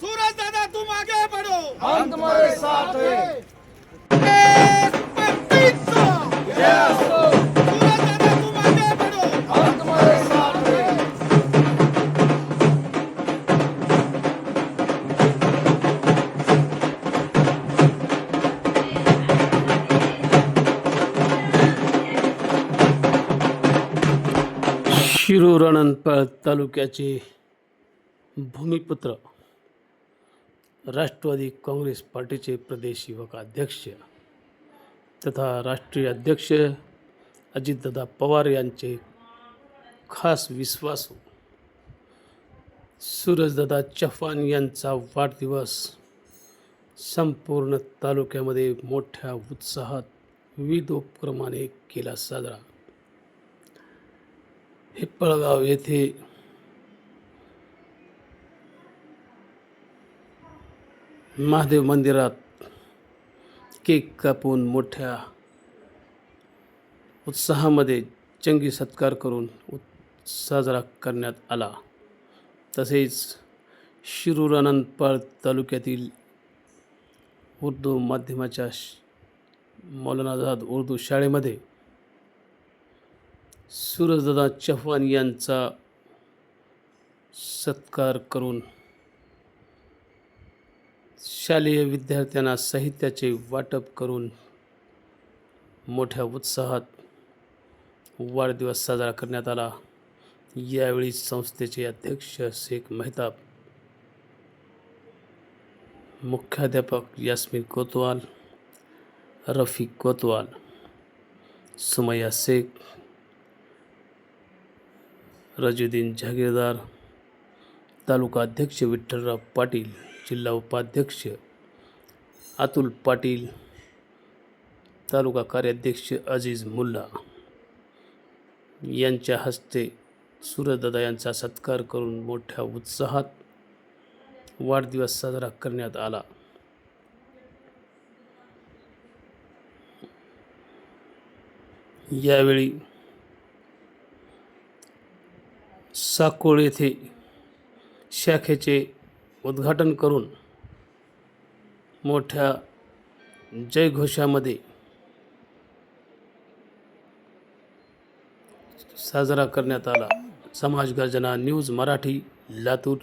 सूरज दादा तुम आगे बढ़ो हम तुम्हारे साथ हैं शिरूर अनंतपाळ तालुक्याचे भूमिपुत्र राष्ट्रवादी काँग्रेस पार्टीचे प्रदेश युवक अध्यक्ष तथा राष्ट्रीय अध्यक्ष अजितदादा पवार यांचे खास विश्वासू सूरजदादा चव्हाण यांचा वाढदिवस संपूर्ण तालुक्यामध्ये मोठ्या उत्साहात विविध उपक्रमाने केला साजरा. हिप्पळगाव येथे महादेव मंदिरात केक कापून मोठ्या उत्साहामध्ये चंगी सत्कार करून उत् साजरा करण्यात आला. तसेच शिरूर अनंतपाळ तालुक्यातील उर्दू माध्यमाच्या श- उर्दू शाळेमध्ये सूरजदादा चव्हाण यांचा सत्कार करून शालेय विद्यार्थ्यांना साहित्याचे वाटप करून मोठ्या उत्साहात वाढदिवस साजरा करण्यात आला. यावेळी संस्थेचे अध्यक्ष शेख मेहताब मुख्याध्यापक यास्मिन कोतवाल रफिक कोतवाल सुमैया शेख रजुद्दीन जहागीरदार तालुका अध्यक्ष विठ्ठलराव पाटील जिल्हा उपाध्यक्ष अतुल पाटील तालुका कार्याध्यक्ष अजीज मुल्ला यांच्या हस्ते सूरजदादा यांचा सत्कार करून मोठ्या उत्साहात वाढदिवस साजरा करण्यात आला. यावेळी साकोळ येथे शाखेचे उद्घाटन करून मोठ्या जयघोषामध्ये साजरा करण्यात आला. समाज गर्जना न्यूज मराठी लातूर.